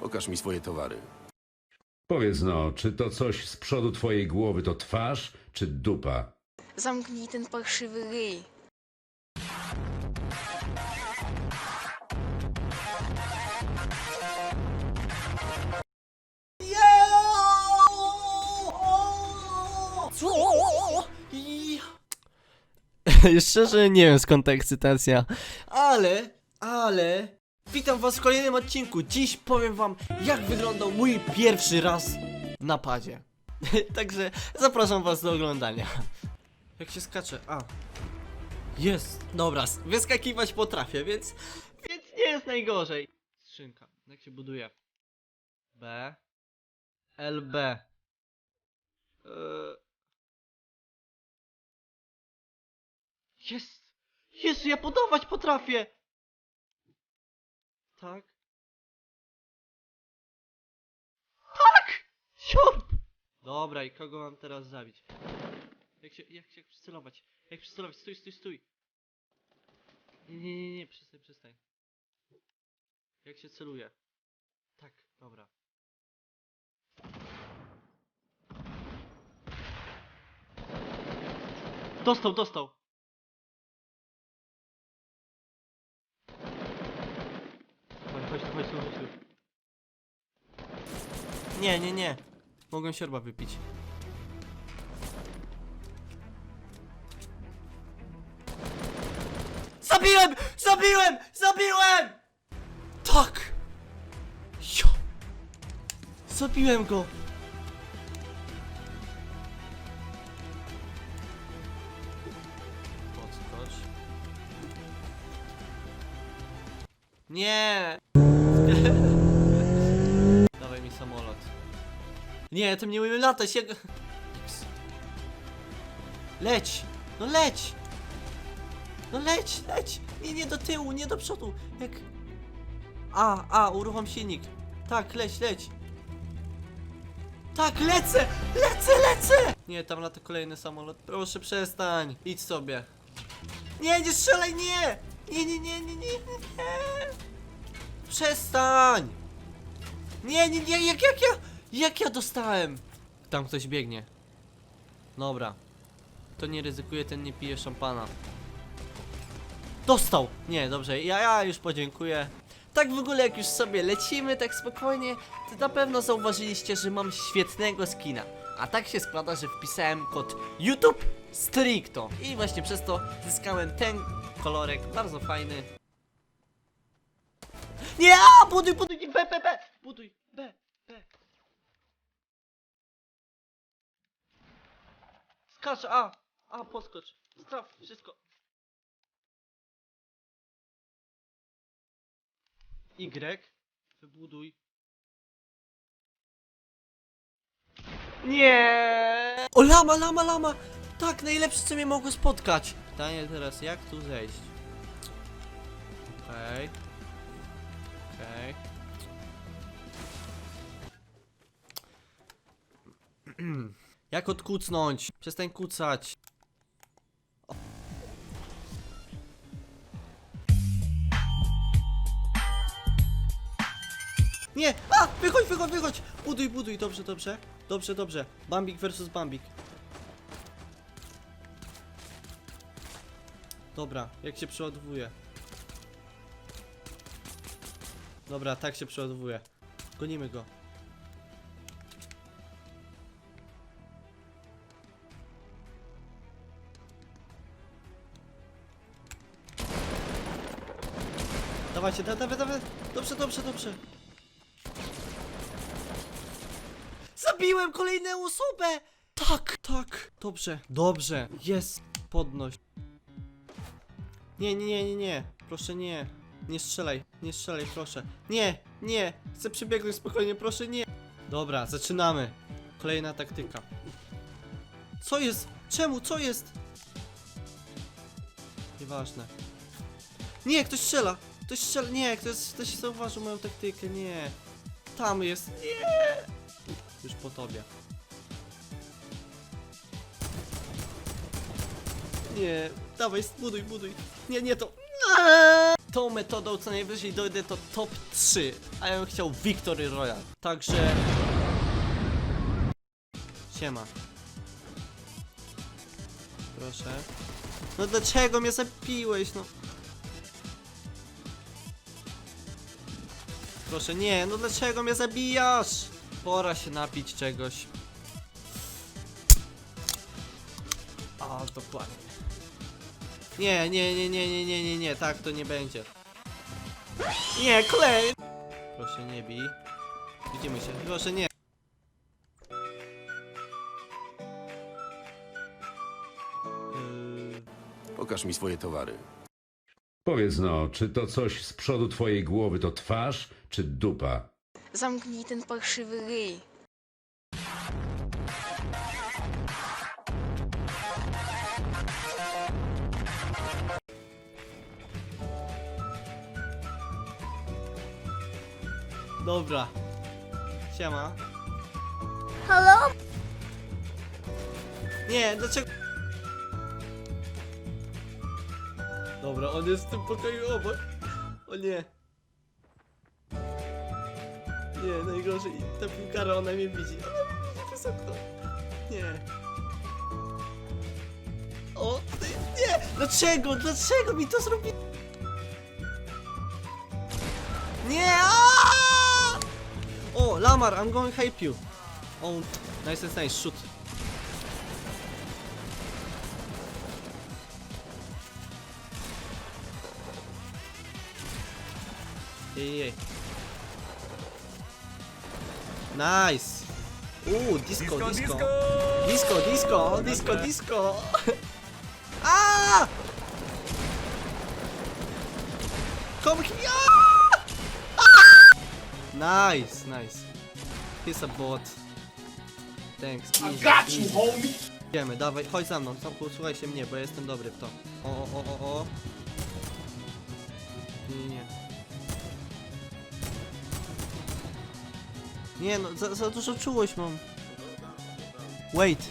Pokaż mi swoje towary. Powiedz no, czy to coś z przodu twojej głowy to twarz, czy dupa? Zamknij ten parszywy ryj. Szczerze nie wiem skąd ta ekscytacja. Ale, ale... Witam was w kolejnym odcinku. Dziś powiem wam, jak wyglądał mój pierwszy raz w napadzie. Także zapraszam was do oglądania. Jak się skacze? A. Jest. Dobra, wyskakiwać potrafię, więc... Więc nie jest najgorzej. Skrzynka. Jak się buduje? B. LB. Eee... Jest! Jezu, ja podawać potrafię! Tak? Tak! Siorb! Dobra, i kogo mam teraz zabić? Jak się, jak się, przycelować? Jak przycelować? Stój, stój, stój! Nie, nie, nie, nie, przestań, przestań. Jak się celuje? Tak, dobra. Dostał, dostał! Chodź, chodź, tu, chodź, tu, chodź, tu. Nie, nie, nie. Mogłem siorba wypić. Zabiłem! Zabiłem! Zabiłem! Tak! Jo! Zabiłem go! Nie! Samolot. Nie, tym nie umiem latać, jak... X. Leć! No leć! No leć, leć! Nie, nie do tyłu, nie do przodu! Jak... A, a, uruchom silnik. Tak, leć, leć! Tak, lecę! Lecę, lecę! Nie, tam lata kolejny samolot. Proszę przestań. Idź sobie. Nie, nie strzelaj! Nie, nie, nie, nie, nie, nie, nie! Przestań! Nie, nie, nie, jak, jak ja, jak ja dostałem? Tam ktoś biegnie. Dobra. To nie ryzykuje, ten nie pije szampana. Dostał! Nie, dobrze, ja, ja już podziękuję. Tak w ogóle, jak już sobie lecimy, tak spokojnie, to na pewno zauważyliście, że mam świetnego skina. A tak się składa, że wpisałem kod YouTube Stricto. I właśnie przez to zyskałem ten kolorek, bardzo fajny. Nie, a, buduj, buduj, B, B, B, buduj, B, B. Skacz, a, a, poskocz, straf, wszystko. Y, wybuduj. Nie! O, lama, lama, lama! Tak, najlepsze, co mnie mogło spotkać. Pytanie teraz, jak tu zejść? Okej. Okej. Jak odkucnąć? Przestań kucać. Nie! A! Wychodź, wychodź, wychodź! Buduj, buduj, dobrze, dobrze. Dobrze, dobrze. Bambik versus Bambik. Dobra, jak się przeładowuje? Dobra, tak się przeładowuje. Gonimy go. Dawajcie, da, dawaj, dawaj. Dobrze, dobrze, dobrze. Zabiłem kolejną osobę! Tak, tak. Dobrze, dobrze. Jest. Podnoś. Nie, nie, nie, nie, nie. Proszę nie. Nie strzelaj, nie strzelaj, proszę. Nie, nie. Chcę przebiegnąć spokojnie, proszę nie. Dobra, zaczynamy. Kolejna taktyka. Co jest? Czemu? Co jest? Nieważne. Nie, ktoś strzela. Ktoś strzela. Nie, ktoś, ktoś zauważył moją taktykę. Nie. Tam jest. Nie. Już po tobie. Nie, dawaj, buduj, buduj. Nie, nie to. Eee! Tą metodą co najwyżej dojdę do top 3, a ja bym chciał Victory Royale. Także... Siema. Proszę. No dlaczego mnie zabiłeś, no? Proszę, nie, no dlaczego mnie zabijasz? Pora się napić czegoś. A, dokładnie. Nie, nie, nie, nie, nie, nie, nie, nie, tak to nie będzie. Nie, klej! Proszę, nie bij. Widzimy się, proszę, nie. Yy, Pokaż mi swoje towary. Powiedz no, czy to coś z przodu twojej głowy to twarz, czy dupa? Zamknij ten parszywy ryj. Dobra. Siema. Halo? Nie, dlaczego? Dobra, on jest w tym pokoju obok. O nie. Nie, najgorzej. Ta piłkara, ona mnie widzi. Ona mnie widzi okno. Nie. O, ty, nie! Dlaczego? Dlaczego mi to zrobi? Nie! aaa! O, Lamar, I'm going to help you. Oh, nice, nice, nice, shoot. Ej. Nice! Uuu, disco, disco. Disco, disco, disco, disco. Ah! Come here! Nice, nice. He's a bot. Thanks. I got you, homie! Idziemy, dawaj, chodź za mną, Tomku, słuchaj się mnie, bo ja jestem dobry w to. O, o, o, o, o. Nie, nie, nie. Nie no, za, za dużo czułość mam. Wait.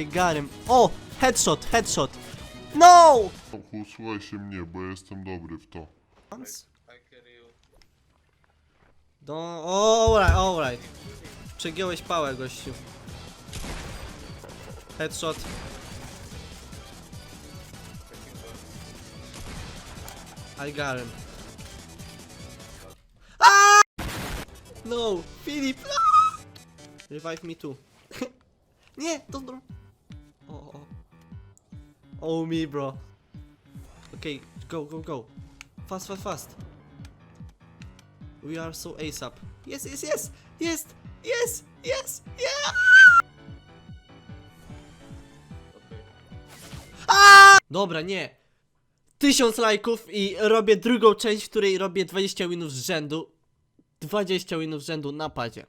I got him. O! Headshot, headshot. No! Tomku, słuchaj się mnie, bo ja jestem dobry w to. Once. Do... Alright, alright. Przegiąłeś pałę, gościu. Headshot. I got him. Ah! No, Filip! Ah! Revive me too. Nie, don't O, o, o. Oh me, bro. Okay, go, go, go. Fast, fast, fast. We are so ASAP. Yes, yes, yes! Jest! Yes! Yes! Yeah! A! Dobra, nie. Tysiąc lajków i robię drugą część, w której robię 20 winów z rzędu. 20 winów z rzędu na padzie.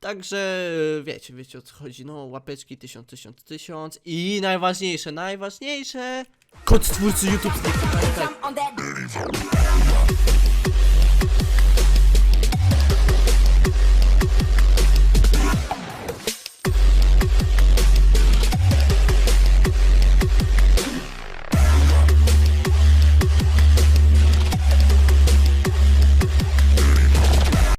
Także wiecie, wiecie o co chodzi. No, łapeczki 1000, 1000, 1000 i najważniejsze, najważniejsze. Kod twórcy YouTube.